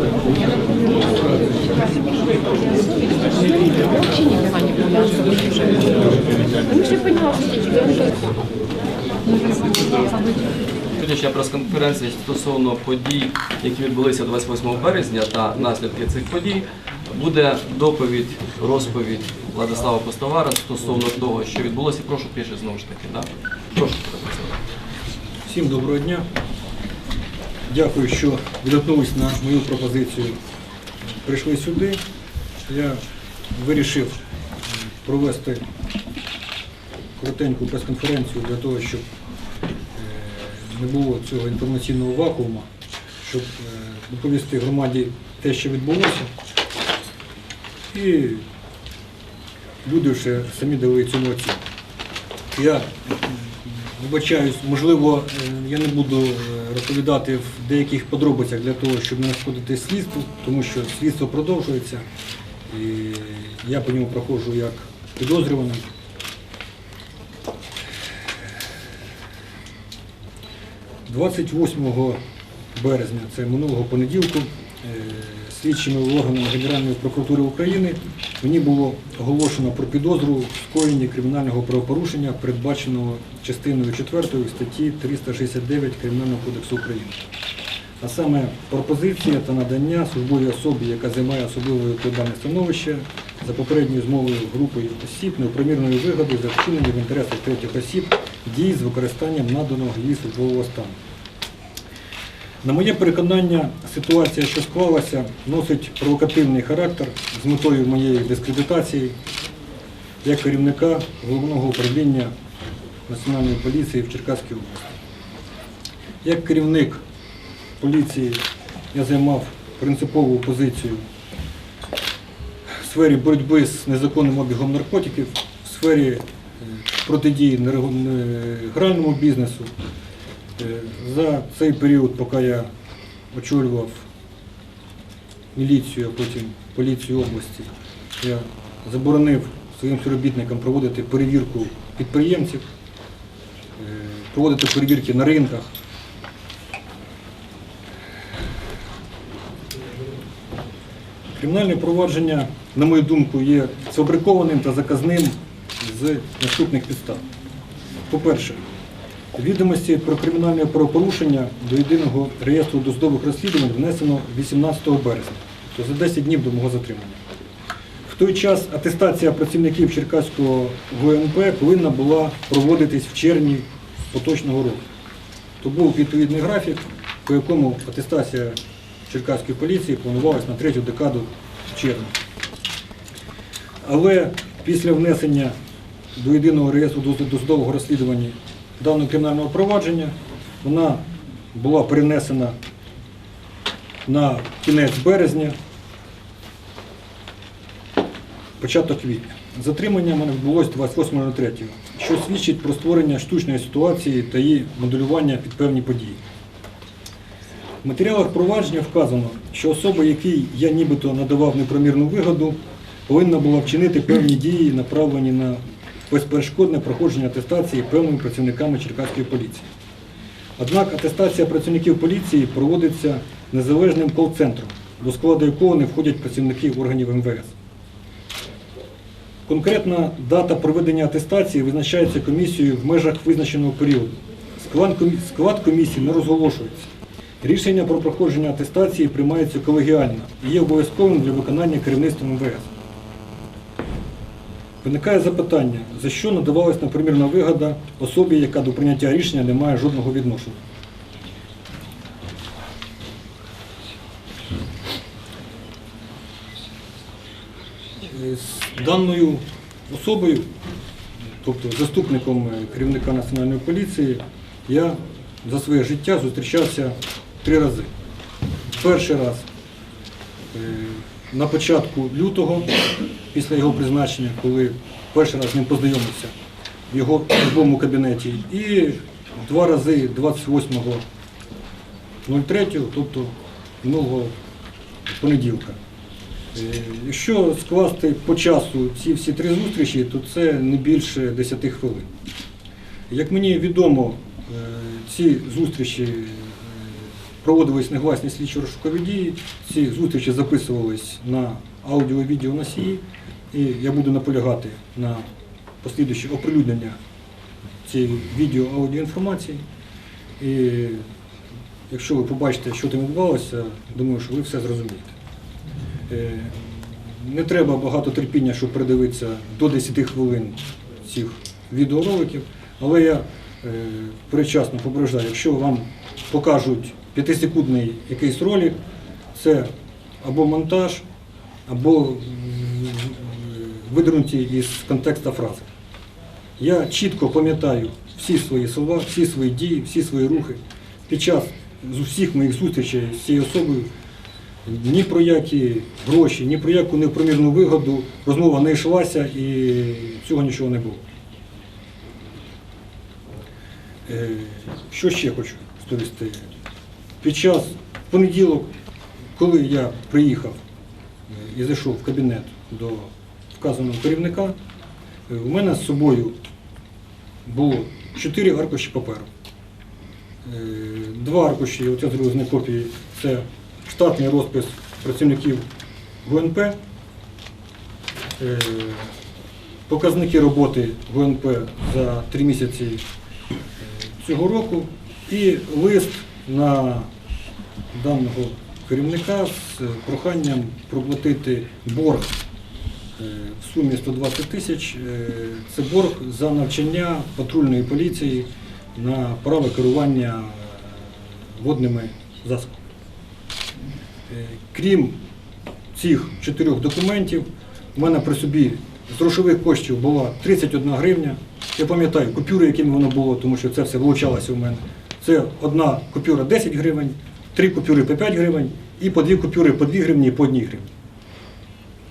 Вообще не была не Ну, я поняла, Сьогоднішня прес-конференція стосовно подій, які відбулися 28 березня та наслідки цих подій, буде доповідь, розповідь Владислава Постовара стосовно того, що відбулося. Прошу пише знову ж таки. Да? Прошу. Всім доброго дня. Дякую, що відгукнулись на мою пропозицію. Прийшли сюди. Я вирішив провести коротеньку прес-конференцію для того, щоб е, не було цього інформаційного вакууму, щоб е, доповісти громаді те, що відбулося. І люди вже самі дали цьому оцінку. Я вибачаюсь, можливо, е, я не буду розповідати в деяких подробицях для того, щоб не нашкодити слідству, тому що слідство продовжується. І я по ньому проходжу як підозрюваний. – 28 березня, це минулого понеділку, е, слідчими органами Генеральної прокуратури України мені було оголошено про підозру в скоєнні кримінального правопорушення, передбаченого частиною 4 статті 369 Кримінального кодексу України. А саме пропозиція та надання службовій особі, яка займає особливе відповідальне становище, за попередньою змовою групою осіб неопримірної вигоди за вчинення в інтересах третіх осіб дій з використанням наданого її службового стану. На моє переконання, ситуація, що склалася, носить провокативний характер з метою моєї дискредитації як керівника головного управління Національної поліції в Черкаській області. Як керівник поліції я займав принципову позицію в сфері боротьби з незаконним обігом наркотиків, в сфері е, протидії нерегу- гральному бізнесу. Е, За цей період, поки я очолював міліцію, а потім поліцію області, я заборонив своїм співробітникам проводити перевірку підприємців, е, проводити перевірки на ринках. Кримінальне провадження, на мою думку, є сфабрикованим та заказним з наступних підстав. По-перше, відомості про кримінальне правопорушення до єдиного реєстру досудових розслідувань внесено 18 березня, тобто за 10 днів до мого затримання. В той час атестація працівників Черкаського ГУНП повинна була проводитись в червні поточного року. То був відповідний графік, по якому атестація Черкаської поліції планувалась на третю декаду червня. Але після внесення до єдиного реєстру дос- досудового розслідування даного кримінального провадження вона була перенесена на кінець березня, початок квітня. Затримання мене відбулося 28.03, що свідчить про створення штучної ситуації та її моделювання під певні події. В матеріалах провадження вказано, що особа, якій я нібито надавав непромірну вигоду, повинна була вчинити певні дії, направлені на безперешкодне проходження атестації певними працівниками Черкаської поліції. Однак атестація працівників поліції проводиться незалежним кол-центром, до складу якого не входять працівники органів МВС. Конкретна дата проведення атестації визначається комісією в межах визначеного періоду. Склад комісії не розголошується. Рішення про проходження атестації приймається колегіально і є обов'язковим для виконання керівництвом МВС. Виникає запитання, за що надавалась непримірна вигода особі, яка до прийняття рішення не має жодного відношення. Е, З даною особою, тобто заступником керівника Національної поліції, я за своє життя зустрічався три рази. Перший раз е, на початку лютого, після його призначення, коли перший раз з ним познайомився в його службовому кабінеті, і два рази 28.03, тобто минулого понеділка. Е, Якщо скласти по часу ці всі три зустрічі, то це не більше 10 хвилин. Як мені відомо, е, ці зустрічі проводились негласні слідчо розшукові дії. Ці зустрічі записувались на аудіо відео носії. І я буду наполягати на послідуюче оприлюднення цієї відео аудіоінформації. І якщо ви побачите, що там відбувалося, думаю, що ви все зрозумієте. Е, Не треба багато терпіння, щоб передивитися до 10 хвилин цих відеороликів, але я е, передчасно попереджаю, якщо вам покажуть 5-секундний якийсь ролик, це або монтаж, або видернуті із контексту фрази. Я чітко пам'ятаю всі свої слова, всі свої дії, всі свої рухи. Під час з усіх моїх зустрічей з цією особою ні про які гроші, ні про яку непромірну вигоду розмова не йшлася і цього нічого не було. Е, Що ще хочу сповісти? Під час понеділок, коли я приїхав е, і зайшов в кабінет до вказаного керівника, е, у мене з собою було чотири аркуші паперу. Е, Два аркуші, от я зробив з них копії, це штатний розпис працівників ГУНП, е, показники роботи ГУНП за три місяці цього року і лист на даного керівника з проханням проплатити борг е, в сумі 120 тисяч. Е, Це борг за навчання патрульної поліції на право керування водними засобами. Е, Крім цих чотирьох документів, у мене при собі з грошових коштів була 31 гривня. Я пам'ятаю купюри, якими воно було, тому що це все вилучалося у мене. Це одна купюра 10 гривень, три купюри по 5 гривень і по дві купюри по 2 гривні і по 1 гривні.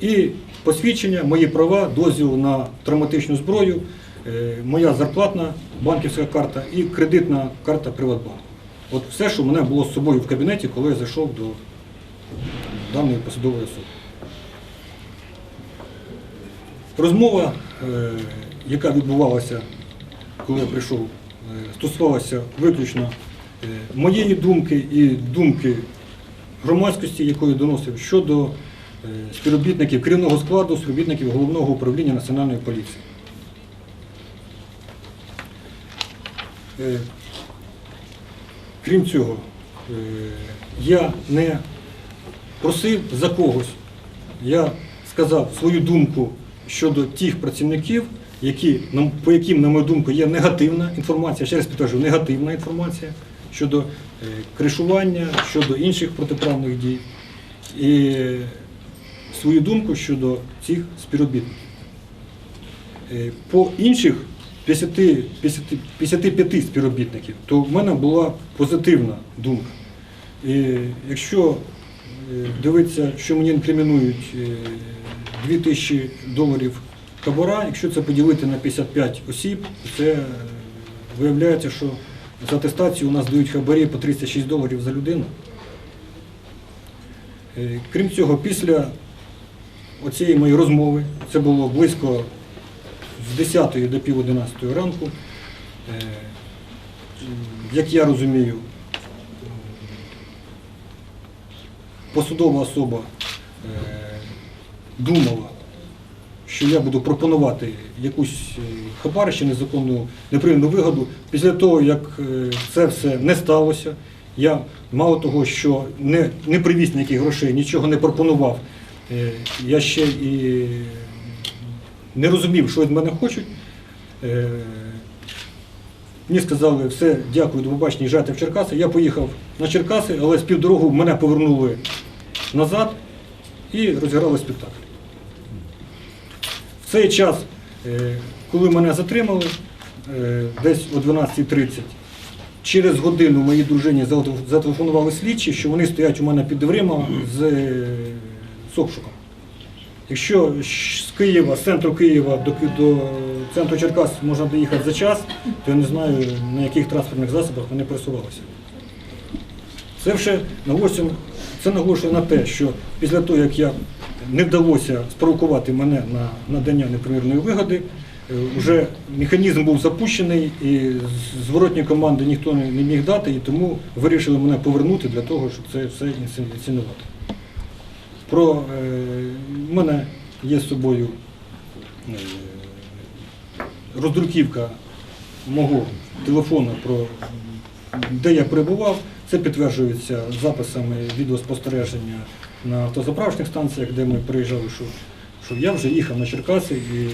І посвідчення, мої права, дозвіл на травматичну зброю, е, моя зарплатна банківська карта і кредитна карта Приватбанку. От все, що в мене було з собою в кабінеті, коли я зайшов до даної посадової особи. Розмова, е, яка відбувалася, коли я прийшов, стосувалася виключно е, моєї думки і думки громадськості, якої доносив щодо е, співробітників керівного складу, співробітників головного управління Національної поліції. Е, Крім цього, е, я не просив за когось. Я сказав свою думку щодо тих працівників, які, по яким, на мою думку, є негативна інформація, ще раз підтверджую, негативна інформація щодо е, кришування, щодо інших протиправних дій. І свою думку щодо цих співробітників. Е, По інших 50, 50, 55 співробітників, то в мене була позитивна думка. І якщо е, дивитися, що мені інкримінують е, 2000 доларів хабара, якщо це поділити на 55 осіб, це е, виявляється, що за атестацію у нас дають хабарі по 36 доларів за людину. Е, Крім цього, після оцієї моєї розмови, це було близько з 10 до пів 11 ранку, е, як я розумію, посудова особа думала, що я буду пропонувати якусь е, хабар чи незаконну неприємну вигоду. Після того, як е, це все не сталося, я мало того, що не, не привіз ніяких грошей, нічого не пропонував, е, я ще і не розумів, що від мене хочуть. Мені сказали, все, дякую, до побачення, їжджайте в Черкаси. Я поїхав на Черкаси, але з півдорогу мене повернули назад і розіграли спектакль. Цей час, е, коли мене затримали, е, десь о 12.30, через годину моїй дружині зателефонували слідчі, що вони стоять у мене під дверима з, е, з обшуком. Якщо з Києва, з центру Києва до, центру Черкас можна доїхати за час, то я не знаю, на яких транспортних засобах вони пересувалися. Це вже наголошує на те, що після того, як я не вдалося спровокувати мене на надання непримірної вигоди, вже механізм був запущений, і зворотні команди ніхто не не міг дати, і тому вирішили мене повернути для того, щоб це все інсценувати. Про е, мене є з собою е, роздруківка мого телефону про де я перебував. Це підтверджується записами відеоспостереження на автозаправочних станціях, де ми приїжджали, що, що я вже їхав на Черкаси і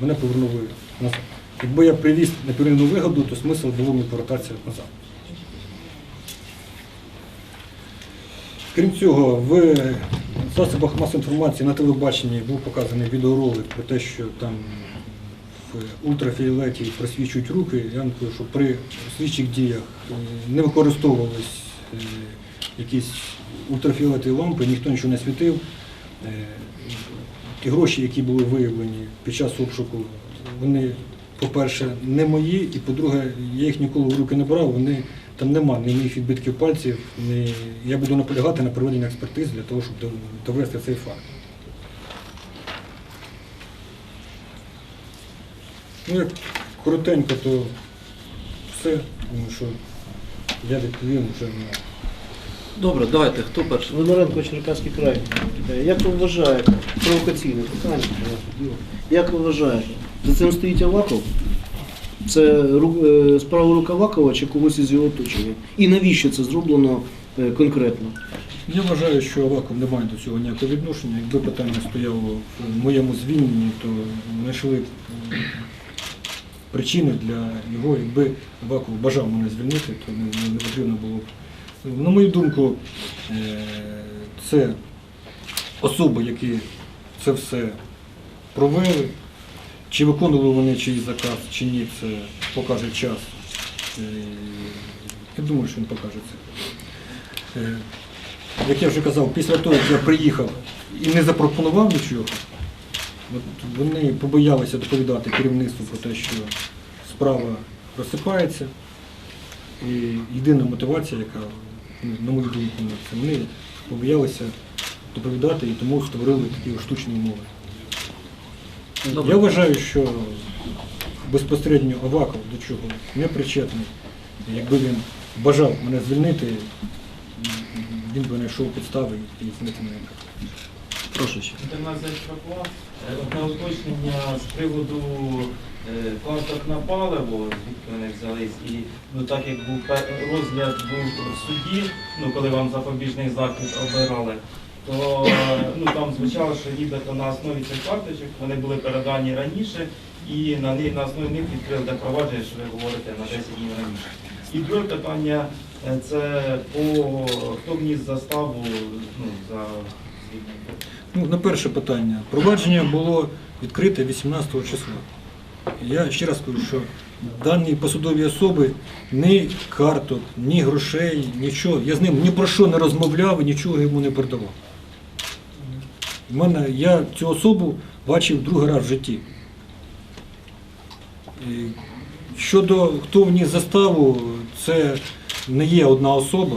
мене повернули назад. Якби я привіз непевну вигоду, то смисл було мені повертатися назад. Крім цього, в засобах масової інформації на телебаченні був показаний відеоролик про те, що там в ультрафіолеті просвічують руки. Я вам кажу, що при слідчих діях е, не використовувались е, якісь ультрафіолетові лампи, ніхто нічого не світив. Е, Ті гроші, які були виявлені під час обшуку, вони, по-перше, не мої, і по-друге, я їх ніколи в руки не брав, вони там нема ні моїх відбитків пальців, ні... я буду наполягати на проведення експертиз для того, щоб довести цей факт. Ну, як коротенько, то все, тому що я відповім вже на. Добре, давайте, хто перший? Виноренко, Черкаський край. Е, Як ви вважаєте, провокаційне питання, як ви вважаєте, за цим стоїть Аваков? Це е, справа рук Авакова чи когось із його оточення? І навіщо це зроблено е, конкретно? Я вважаю, що Аваков не має до цього ніякого відношення. Якби питання стояло в моєму звільненні, то знайшли б, причини для його. Якби Аваков бажав мене звільнити, то не потрібно було б. На мою думку, е, це особи, які це все провели. Чи виконували вони чийсь заказ, чи ні, це покаже час. Е, Я думаю, що він покаже це. Е, як я вже казав, після того, як я приїхав і не запропонував нічого, вони побоялися доповідати керівництву про те, що справа розсипається. І єдина мотивація, яка, на мою думку, ну, це вони побоялися доповідати і тому створили такі штучні умови. Добре. Я вважаю, що безпосередньо Аваков до чого не причетний. Якби він бажав мене звільнити, він би знайшов підстави і змити мене. Прошу ще. Одне уточнення з приводу е, на паливо, звідки вони взялись. І ну, так як був розгляд був в суді, ну, коли вам запобіжний захід обирали, то ну, там звучало, що нібито на основі цих карточок вони були передані раніше, і на, на основі них відкрили те провадження, що ви говорите на 10 днів раніше. І друге питання е, це по хто вніс заставу ну, за. Ну, на перше питання. Провадження було відкрите 18 числа. Я ще раз кажу, що дані посадові особи ні карток, ні грошей, нічого. Я з ним ні про що не розмовляв і нічого йому не передавав. Мене, я цю особу бачив другий раз в житті. Щодо хто вніс заставу, це не є одна особа.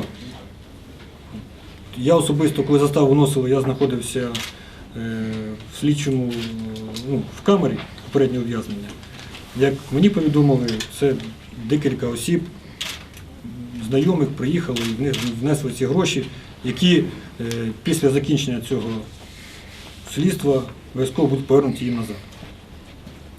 Я особисто, коли заставу вносили, я знаходився слідчому, ну, в камері попереднього ув'язнення. Як мені повідомили, це декілька осіб, знайомих приїхали і внесли ці гроші, які е, після закінчення цього слідства обов'язково будуть повернуті їм назад.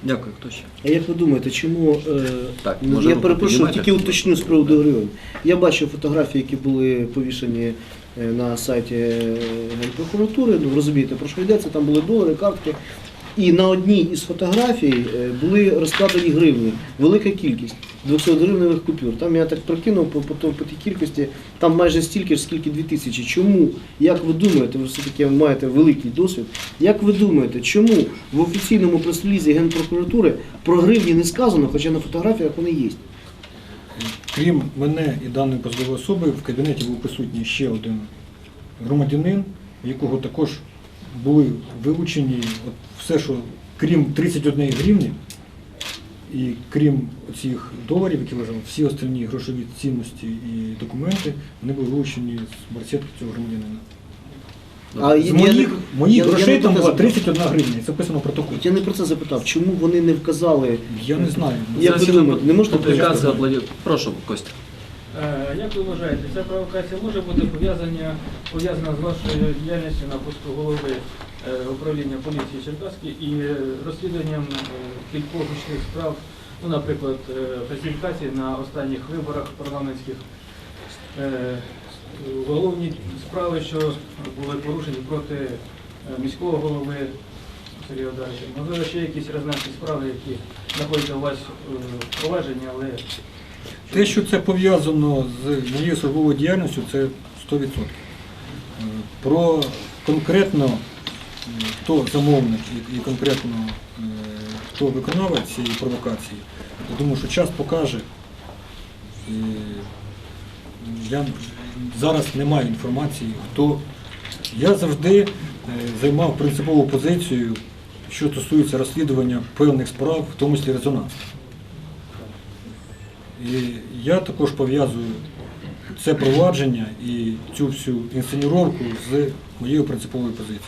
Дякую, хто ще? А як ви думаєте, чому е, Так, ну, може, я перепрошую, тільки уточню з приводу гривень. Я бачив фотографії, які були повішені е, на сайті е, Генпрокуратури. Ну, розумієте, про що йдеться, там були долари, картки. І на одній із фотографій е, були розкладені гривні, велика кількість 200 гривневих купюр. Там я так прокинув по, по, по тій кількості, там майже стільки ж, скільки 2000. Чому? Як ви думаєте, ви все-таки маєте великий досвід. Як ви думаєте, чому в офіційному прес-релізі Генпрокуратури про гривні не сказано, хоча на фотографіях вони є? Крім мене і даної посадової особи, в кабінеті був присутній ще один громадянин, якого також були вилучені от все, що крім 31 гривні, і крім цих доларів, які лежали, всі остальні грошові цінності і документи, вони були вилучені з барсетки цього громадянина. А З я- моїх, я не- моїх я- я грошей не там про була це 31 гривня, і це вписано в протоколі. Я не про це запитав. Чому вони не вказали? Я не знаю. Як ви думаєте, не можете публікація апладів. Прошу, Костя. Е, Як ви вважаєте, ця провокація може бути пов'язана пов'язана з вашою діяльністю на посту голови е, управління поліції Черкаської і е, розслідуванням е, кількох гучних справ, ну, наприклад, е, фальсифікації на останніх виборах парламентських, Е, головні справи, що були порушені проти е, міського голови Сергія Одарича. Можливо, ще якісь резонансні справи, які знаходяться у вас е, в провадженні, але Те, що це пов'язано з моєю службовою діяльністю, це 100%. Е, Про конкретно хто замовник і, конкретно хто виконавець цієї провокації, я думаю, що час покаже. Я зараз немає інформації, хто. Я завжди е, займав принципову позицію, що стосується розслідування певних справ, в тому числі резонансу. І я також пов'язую це провадження і цю всю інсценіровку з моєю принциповою позицією.